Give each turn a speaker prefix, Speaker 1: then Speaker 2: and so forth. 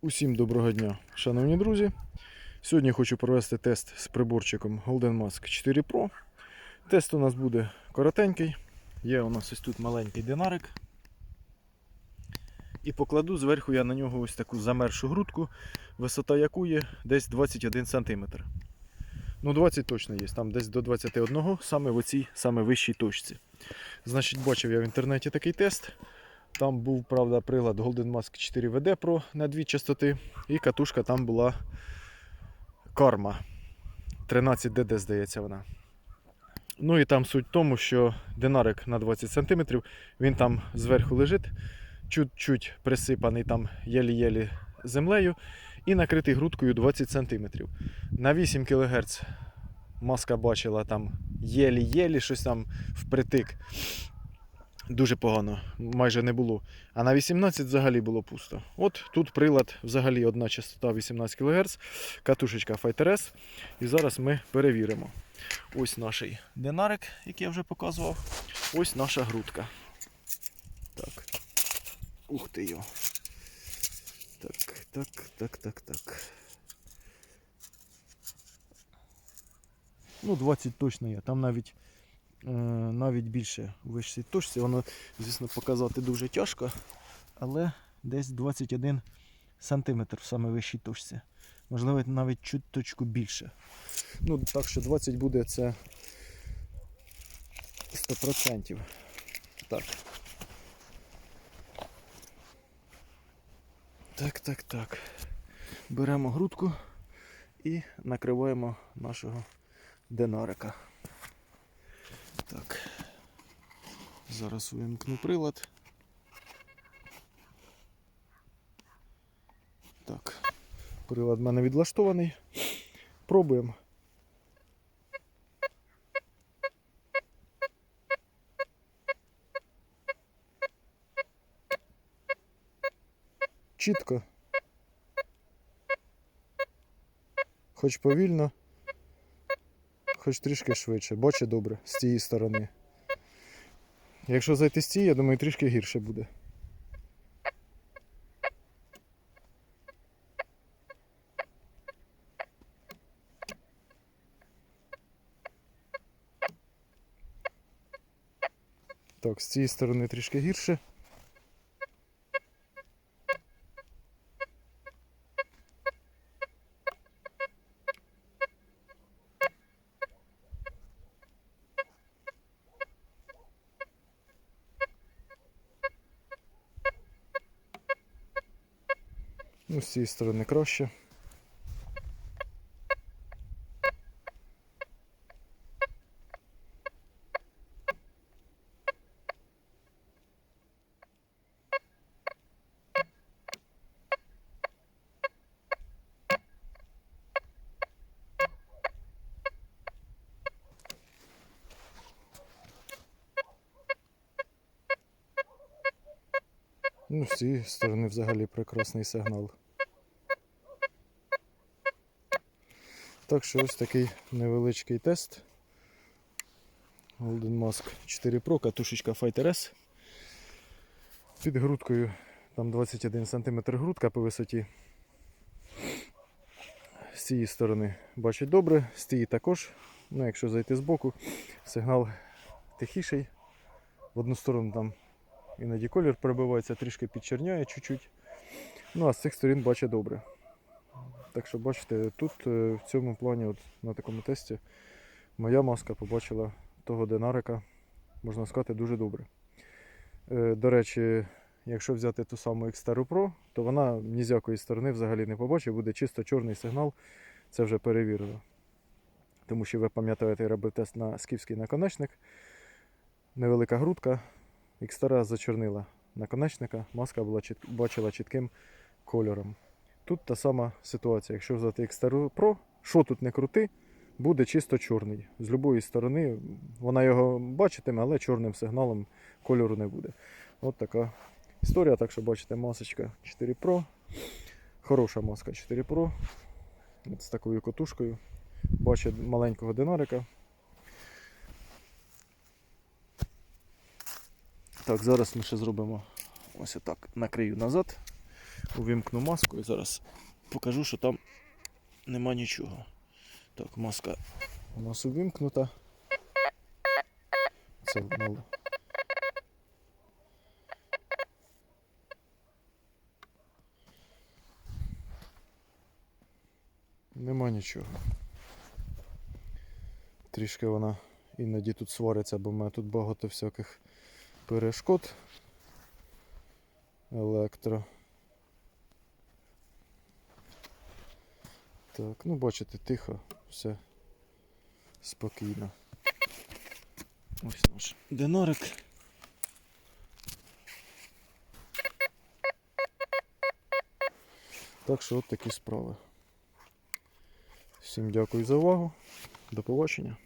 Speaker 1: Усім доброго дня, шановні друзі. Сьогодні хочу провести тест з приборчиком Golden Mask 4 Pro. Тест у нас буде коротенький. Є у нас ось тут маленький динарик. І покладу зверху я на нього ось таку замершу грудку, висота якої десь 21 см. Ну, 20 точно є, там десь до 21, саме в оцій саме вищій точці. Значить, бачив я в інтернеті такий тест. Там був, правда, прилад Golden Mask 4 VD Pro на дві частоти, і катушка там була Karma 13DD, здається вона. Ну і там суть в тому, що динарик на 20 см, він там зверху лежить, чуть-чуть присипаний там єлі-єлі землею і накритий грудкою 20 см. На 8 кГц маска бачила там єлі-єлі, щось там впритик. Дуже погано, майже не було. А на 18 взагалі було пусто. От тут прилад взагалі одна частота 18 кГц, катушечка Fighter S. І зараз ми перевіримо. Ось наш динарик, який я вже показував. Ось наша грудка. Так. Ух ти йо. Так, так, так, так, так. Ну, 20 точно є. Там навіть навіть більше у вищій точці. Воно, звісно, показати дуже тяжко, але десь 21 см в саме вищій точці. Можливо, навіть чуточку більше. Ну, так що 20 буде це 100%. Так. Так, так, так. Беремо грудку і накриваємо нашого динарика. Так. Зараз вимкну прилад. Так. Прилад в мене відлаштований. Пробуємо. Чітко. Хоч повільно, хоч трішки швидше. Бачу добре з цієї сторони. Якщо зайти з цієї, я думаю, трішки гірше буде. Так, з цієї сторони трішки гірше. Ну, з цієї сторони краще. Ну, з цієї сторони взагалі прекрасний сигнал. Так що ось такий невеличкий тест. Golden Mask 4 Pro, катушечка Fighter S. Під грудкою там 21 см грудка по висоті. З цієї сторони бачить добре, з цієї також. Ну, якщо зайти з боку, сигнал тихіший. В одну сторону там іноді колір перебивається, трішки підчерняє чуть-чуть. Ну а з цих сторін бачить добре. Так що бачите, тут е, в цьому плані, от, на такому тесті, моя маска побачила того динарика, можна сказати, дуже добре. Е, До речі, якщо взяти ту саму Xterra Pro, то вона ні з якої сторони взагалі не побачить, буде чисто чорний сигнал, це вже перевірено. Тому що ви пам'ятаєте, я робив тест на скіфський наконечник. Невелика грудка, Xterra зачорнила наконечника, маска була чіт... бачила чітким кольором. Тут та сама ситуація. Якщо взяти Xterra Pro, що тут не крути, буде чисто чорний. З будь-якої сторони вона його бачитиме, але чорним сигналом кольору не буде. От така історія. Так що бачите, масочка 4 Pro. Хороша маска 4 Pro. От з такою котушкою. Бачить маленького динарика. Так, зараз ми ще зробимо ось отак. Накрию назад. Увімкну маску і зараз покажу, що там нема нічого. Так, маска у нас увімкнута. Це мало. Нема нічого. Трішки вона іноді тут свариться, бо в мене тут багато всяких перешкод електро. Так, ну бачите, тихо, все спокійно. Ось наш динарик. Так що от такі справи. Всім дякую за увагу. До побачення.